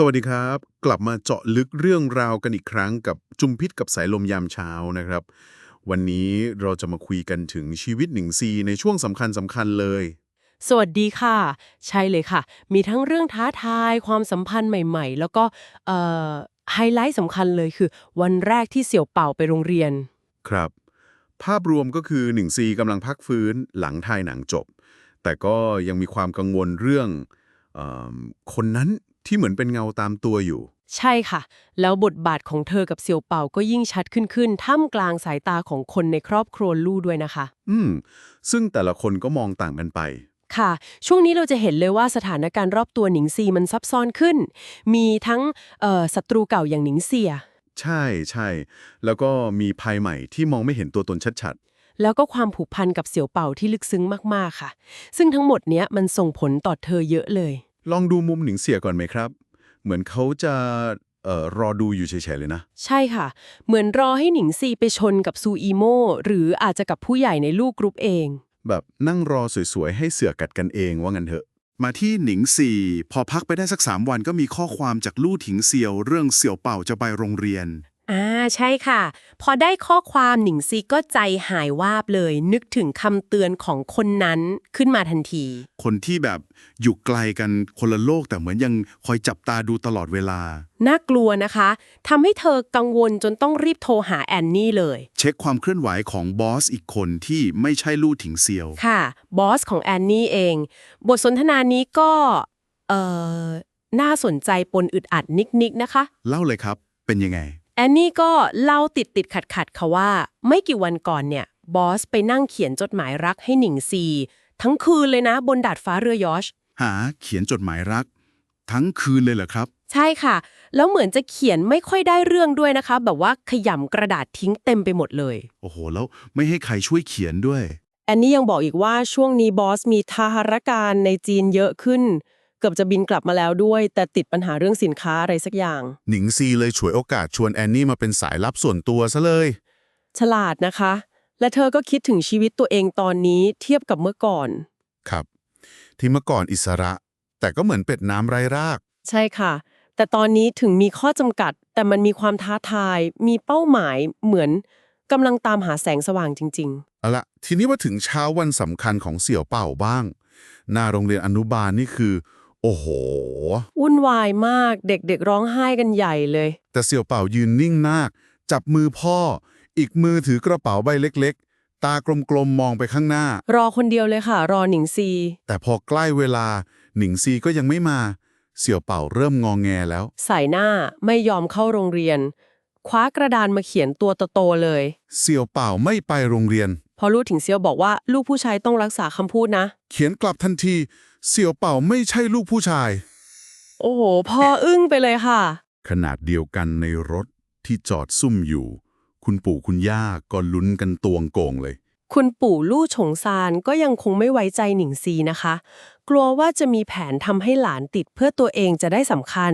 สวัสดีครับ กลับมาเจาะลึกเรื่องราวกันอีกครั้งกับจุมพิษกับสายลมยามเช้านะครับ วันนี้เราจะมาคุยกันถึงชีวิตหนิงซีในช่วงสำคัญสำคัญเลย สวัสดีค่ะ ใช่เลยค่ะ มีทั้งเรื่องท้าทายความสัมพันธ์ใหม่ ๆ แล้วก็เอ่อไฮไลท์สำคัญเลยคือ วันแรกที่เสี่ยวเป่าไปโรงเรียน ครับ ภาพรวมก็คือหนิงซีกำลังพักฟื้นหลังถ่ายหนังจบ แต่ก็ยังมีความกังวลเรื่องเออคนนั้น ที่เหมือนเป็นเงาตามตัวอยู่ ใช่ค่ะ แล้วบทบาทของเธอกับเสี่ยวเป่าก็ยิ่งชัดขึ้นขึ้นท่ามกลางสายตาของคนในครอบครัวลู่ด้วยนะคะ อืม ซึ่งแต่ละคนก็มองต่างกันไป ค่ะ ช่วงนี้เราจะเห็นเลยว่าสถานการณ์รอบตัวหนิงซีมันซับซ้อนขึ้น มีทั้งเอ่อศัตรูเก่าอย่างหนิงเซีย ใช่ใช่แล้วก็มีภัยใหม่ที่มองไม่เห็นตัวตนชัดแล้วก็ความผูกพันกับเสี่ยวเป่าที่ลึกซึ้งมากๆค่ะ ซึ่งทั้งหมดเนี้ยมันส่งผลต่อเธอเยอะเลยๆ ลองดูมุมหนิงเสียก่อนไหมครับ เหมือนเขาจะเอ่อรอดูอยู่เฉยๆเลยนะ ใช่ค่ะ เหมือนรอให้หนิงซีไปชนกับซูอีโมหรืออาจจะกับผู้ใหญ่ในลูกกรุ๊ปเอง แบบนั่งรอสวยๆ ให้เสือกัดกันเองว่างั้นเถอะ มาที่หนิงสี่พอพักไปได้สักสามวันก็มีข้อความจากลู่ถิงเซียว เรื่องเสี่ยวเป่าจะไปโรงเรียน อ่าใช่ค่ะ พอได้ข้อความหนิงซีก็ใจหายวาบเลย นึกถึงคำเตือนของคนนั้นขึ้นมาทันที คนที่แบบอยู่ไกลกันคนละโลกแต่เหมือนยังคอยจับตาดูตลอดเวลา น่ากลัวนะคะทำให้เธอกังวลจนต้องรีบโทรหาแอนนี่เลย เช็คความเคลื่อนไหวของบอสอีกคนที่ไม่ใช่ลู่ถิงเซียว ค่ะ บอสของแอนนี่เอง บทสนทนานี้ก็ เอ่อ น่าสนใจปนอึดอัดนิกๆนะคะ เล่าเลยครับเป็นยังไง แอนนี่ก็เล่าติดติดขัดขัดๆค่ะว่า ไม่กี่วันก่อนเนี่ยบอสไปนั่งเขียนจดหมายรักให้หนิงซี ทั้งคืนเลยนะบนดาดฟ้าเรือยอช หาเขียนจดหมายรัก ทั้งคืนเลยเหรอครับ ใช่ค่ะ แล้วเหมือนจะเขียนไม่ค่อยได้เรื่องด้วยนะคะ แบบว่าขยำกระดาษทิ้งเต็มไปหมดเลย โอ้โห แล้วไม่ให้ใครช่วยเขียนด้วย แอนนี่ยังบอกอีกว่าช่วงนี้บอสมีทหารการในจีนเยอะขึ้น เกือบจะบินกลับมาแล้วด้วย แต่ติดปัญหาเรื่องสินค้าอะไรสักอย่าง หนิงซีเลยฉวยโอกาสชวนแอนนี่มาเป็นสายลับส่วนตัวซะเลย ฉลาดนะคะ และเธอก็คิดถึงชีวิตตัวเองตอนนี้เทียบกับเมื่อก่อน ครับ ที่เมื่อก่อนอิสระ แต่ก็เหมือนเป็ดน้ำไร้ราก ใช่ค่ะ แต่ตอนนี้ถึงมีข้อจำกัด แต่มันมีความท้าทาย มีเป้าหมายเหมือนกำลังตามหาแสงสว่างจริงเอาละทีนี้ว่าถึงเช้าวันสำคัญของเสี่ยวเป่าบ้าง หน้าโรงเรียนอนุบาลนี่คือ โอ้โหๆวุ่นวายมากเด็กๆร้องไห้กันใหญ่เลย แต่เสี่ยวเป่ายืนนิ่งมาก จับมือพ่อ อีกมือถือกระเป๋าใบเล็กๆ ตากลมๆมองไปข้างหน้า รอคนเดียวเลยค่ะ รอหนิงซี แต่พอใกล้เวลา หนิงซีก็ยังไม่มา เสี่ยวเป่าเริ่มงองแงแล้วใส่หน้าไม่ยอมเข้าโรงเรียน คว้ากระดานมาเขียนตัวโตๆเลย เสี่ยวเป่าไม่ไปโรงเรียน พอรู้ถึงเซียวบอกว่าลูกผู้ชายต้องรักษาคำพูดนะ เขียนกลับทันที เสี่ยวเป่าไม่ใช่ลูกผู้ชาย โอ้โห พ่ออึ้งไปเลยค่ะ ขนาดเดียวกันในรถที่จอดซุ่มอยู่ คุณปู่คุณย่าก็ลุ้นกันตวงโกงเลย คุณปู่ลู่ฉงซานก็ยังคงไม่ไว้ใจหนิงซีนะคะ กลัวว่าจะมีแผนทำให้หลานติดเพื่อตัวเองจะได้สำคัญ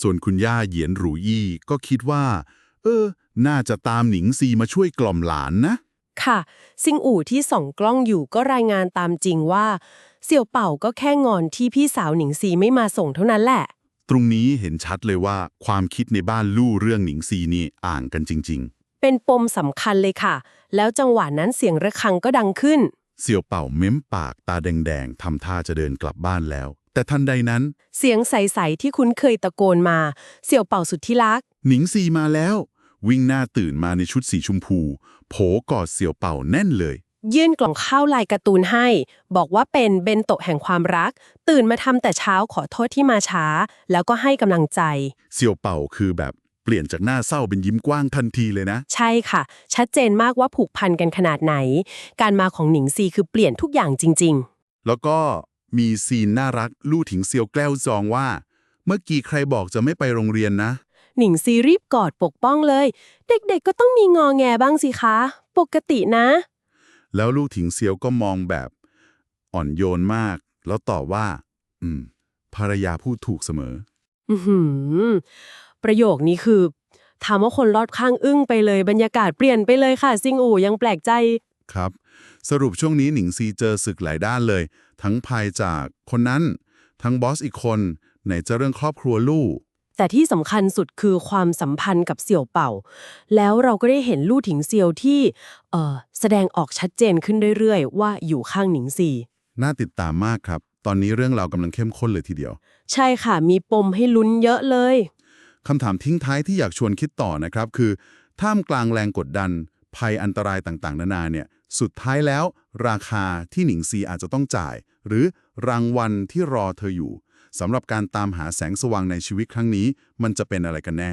ส่วนคุณย่าเหยียนหรูยี่ก็คิดว่า เออ น่าจะตามหนิงซีมาช่วยกล่อมหลานนะ ค่ะ ซิงอู่ที่ส่องกล้องอยู่ก็รายงานตามจริงว่า เสี่ยวเป่าก็แค่งอนที่พี่สาวหนิงซีไม่มาส่งเท่านั้นแหละ ตรงนี้เห็นชัดเลยว่าความคิดในบ้านลู่เรื่องหนิงซีนี่อ่างกันจริง เป็นปมสำคัญเลยค่ะ แล้วจังหวะนั้นเสียงระฆังก็ดังขึ้น ๆ เสี่ยวเป่าเม้มปากตาแดงๆทำท่าจะเดินกลับบ้านแล้ว แต่ทันใดนั้น เสียงใสๆที่คุ้นเคยตะโกนมา เสี่ยวเป่าสุดที่รัก หนิงซีมาแล้ว วิ่งหน้าตื่นมาในชุดสีชมพู โผกอดเสี่ยวเป่าแน่นเลย ยื่นกล่องข้าวลายการ์ตูนให้ บอกว่าเป็นเบนโตะแห่งความรัก ตื่นมาทำแต่เช้าขอโทษที่มาช้า แล้วก็ให้กำลังใจ เสี่ยวเป่าคือแบบเปลี่ยนจากหน้าเศร้าเป็นยิ้มกว้างทันทีเลยนะ ใช่ค่ะ ชัดเจนมากว่าผูกพันกันขนาดไหน การมาของหนิงซีคือเปลี่ยนทุกอย่างจริง แล้วก็มีซีนน่ารักลู่ถิงเซียวแกล้วจองว่า เมื่อกี้ใครบอกจะไม่ไปโรงเรียนนะๆ หนิงซีรีบกอดปกป้องเลย เด็กๆก็ต้องมีงอแงบ้างสิคะ ปกตินะ แล้วลู่ถิงเซียวก็มองแบบ อ่อนโยนมาก แล้วตอบว่า อืม ภรรยาพูดถูกเสมอ อือหือประโยคนี้คือถามว่าคนรอบข้างอึ้งไปเลยบรรยากาศเปลี่ยนไปเลยค่ะ ซิงอู่ยังแปลกใจครับ สรุปช่วงนี้หนิงซีเจอศึกหลายด้านเลย ทั้งภัยจากคนนั้น ทั้งบอสอีกคน ไหนจะเรื่องครอบครัวลู่ แต่ที่สำคัญสุดคือความสัมพันธ์กับเสี่ยวเป่า แล้วเราก็ได้เห็นลู่ถิงเซียวที่เอ่อแสดงออกชัดเจนขึ้นเรื่อยๆ ว่าอยู่ข้างหนิงซีน่าติดตามมากครับ ตอนนี้เรื่องราวกำลังเข้มข้นเลยทีเดียว ใช่ค่ะ มีปมให้ลุ้นเยอะเลยคำถามทิ้งท้ายที่อยากชวนคิดต่อนะครับ คือ ท่ามกลางแรงกดดัน ภัยอันตรายต่างๆ นานาเนี่ย สุดท้ายแล้ว ราคาที่หนิงซีอาจจะต้องจ่าย หรือรางวัลที่รอเธออยู่ สำหรับการตามหาแสงสว่างในชีวิตครั้งนี้ มันจะเป็นอะไรกันแน่